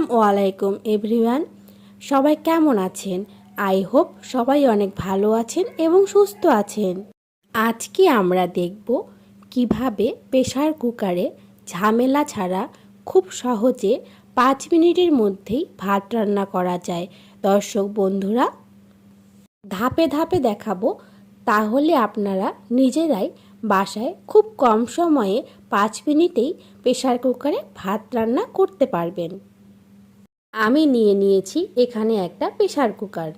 আসসালাম আলাইকুম, এভরিওয়ান। সবাই কেমন আছেন? আই হোপ সবাই অনেক ভালো আছেন এবং সুস্থ আছেন। আজকে আমরা দেখব কীভাবে প্রেশার কুকারে ঝামেলা ছাড়া খুব সহজে পাঁচ মিনিটের মধ্যেই ভাত রান্না করা যায়। দর্শক বন্ধুরা, ধাপে ধাপে দেখাবো, তাহলে আপনারা নিজেরাই বাসায় খুব কম সময়ে পাঁচ মিনিটেই প্রেশার কুকারে ভাত রান্না করতে পারবেন। আমি নিয়ে নিয়েছি এখানে একটা প্রেশার কুকার।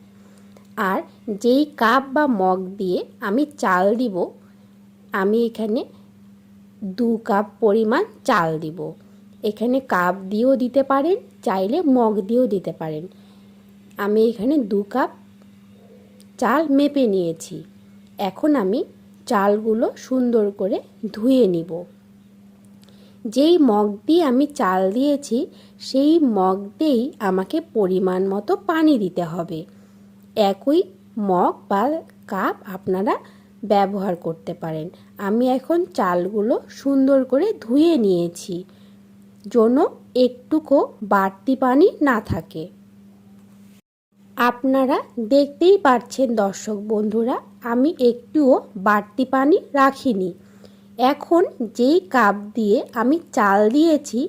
আর যেই কাপ বা মগ দিয়ে আমি চাল দিব, আমি এখানে দু কাপ পরিমাণ চাল দিব। এখানে কাপ দিয়েও দিতে পারেন, চাইলে মগ দিয়েও দিতে পারেন। আমি এখানে দু কাপ চাল মেপে নিয়েছি। এখন আমি চালগুলো সুন্দর করে ধুয়ে নিব। যেই মগ দিয়ে আমি চাল দিয়েছি, সেই মগ দিয়েই আমাকে পরিমাণ মতো পানি দিতে হবে। একই মগ বা কাপ আপনারা ব্যবহার করতে পারেন। আমি এখন চালগুলো সুন্দর করে ধুয়ে নিয়েছি, যেন একটুকু বাড়তি পানি না থাকে। আপনারা দেখতেই পাচ্ছেন দর্শক বন্ধুরা, আমি একটুও বাড়তি পানি রাখিনি। এখন যেই কাপ দিয়ে আমি চাল দিয়েছি,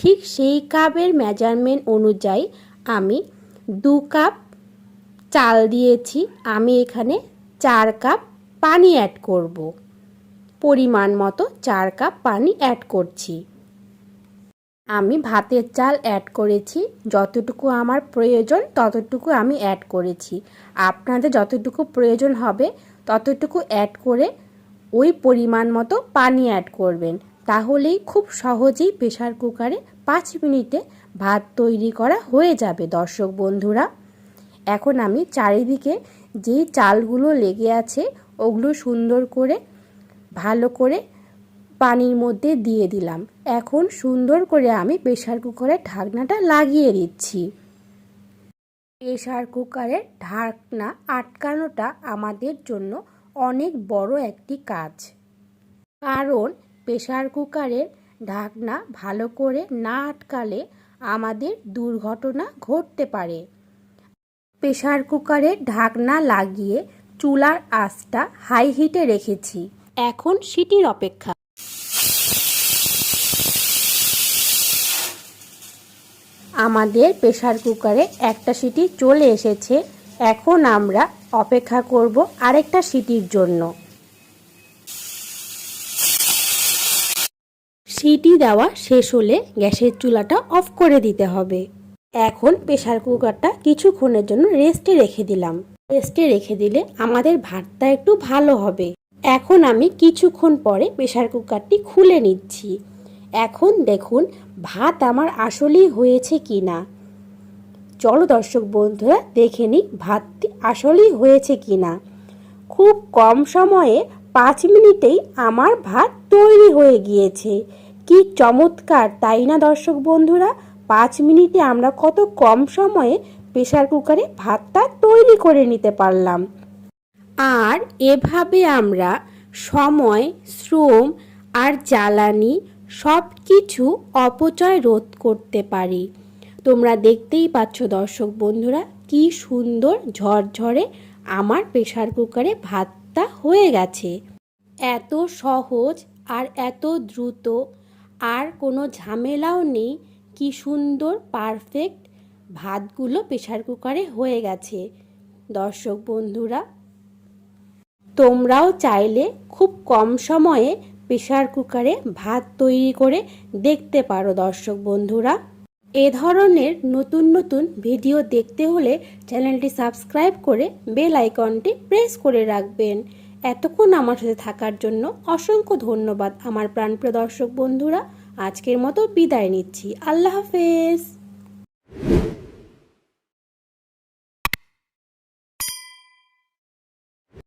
ঠিক সেই কাপের মেজারমেন্ট অনুযায়ী আমি দু কাপ চাল দিয়েছি। আমি এখানে চার কাপ পানি অ্যাড করব। পরিমাণ মতো চার কাপ পানি অ্যাড করছি। আমি ভাতের চাল অ্যাড করেছি। যতটুকু আমার প্রয়োজন ততটুকু আমি অ্যাড করেছি। আপনাদের যতটুকু প্রয়োজন হবে ততটুকু অ্যাড করে ওই পরিমাণ মতো পানি অ্যাড করবেন। তাহলেই খুব সহজেই প্রেশার কুকারে পাঁচ মিনিটে ভাত তৈরি করা হয়ে যাবে, দর্শক বন্ধুরা। এখন আমি চারিদিকে যেই চালগুলো লেগে আছে, ওগুলো সুন্দর করে, ভালো করে পানির মধ্যে দিয়ে দিলাম। এখন সুন্দর করে আমি প্রেশার কুকারের ঢাকনাটা লাগিয়ে দিচ্ছি। প্রেশার কুকারের ঢাকনা আটকানোটা আমাদের জন্য অনেক বড় একটি কাজ। কারণ প্রেশার কুকারের ঢাকনা ভালো করে না আটকালে আমাদের দুর্ঘটনা ঘটতে পারে। প্রেশার কুকারের ঢাকনা লাগিয়ে চুলার আঁচটা হাই হিটে রেখেছি। এখন সিটির অপেক্ষা। আমাদের প্রেশার কুকারে একটা সিটি চলে এসেছে। এখন আমরা অপেক্ষা করব আরেকটা সিটির জন্য। সিটি দেওয়া শেষ হলে গ্যাসের চুলাটা অফ করে দিতে হবে। এখন প্রেশার কুকারটা কিছুক্ষণের জন্য রেস্টে রেখে দিলাম। রেস্টে রেখে দিলে আমাদের ভাতটা একটু ভালো হবে। এখন আমি কিছুক্ষণ পরে প্রেশার কুকারটি খুলে নিচ্ছি। এখন দেখুন, ভাত আমার আসলেই হয়েছে কি না চলো দর্শক বন্ধুরা, দেখে নিই ভাতটি আসলেই হয়েছে কি না খুব কম সময়ে পাঁচ মিনিটেই আমার ভাত তৈরি হয়ে গিয়েছে। কি চমৎকার, তাই না দর্শক বন্ধুরা? পাঁচ মিনিটে আমরা কত কম সময়ে প্রেশার কুকারে ভাতটা তৈরি করে নিতে পারলাম। আর এভাবে আমরা সময়, শ্রম আর জ্বালানি সব কিছু অপচয় রোধ করতে পারি। তোমরা দেখতেই পাচ্ছ দর্শক বন্ধুরা, কি সুন্দর ঝরঝরে আমার প্রেশার কুকারে ভাতটা হয়ে গেছে। এত সহজ আর এত দ্রুত, আর কোনো ঝামেলাও নেই, কি সুন্দর পারফেক্ট ভাতগুলো প্রেশার কুকারে হয়ে গেছে। দর্শক বন্ধুরা, তোমরাও চাইলে খুব কম সময়ে প্রেশার কুকারে ভাত তৈরি করে দেখতে পারো দর্শক বন্ধুরা। এ ধরনের নতুন নতুন ভিডিও দেখতে হলে চ্যানেলটি সাবস্ক্রাইব করে বেল আইকনটি প্রেস করে রাখবেন। এতক্ষণ আমার সাথে থাকার জন্য অসংখ্য ধন্যবাদ আমার প্রাণপ্রিয় দর্শক বন্ধুরা। আজকের মতো বিদায় নিচ্ছি। আল্লাহ হাফেজ।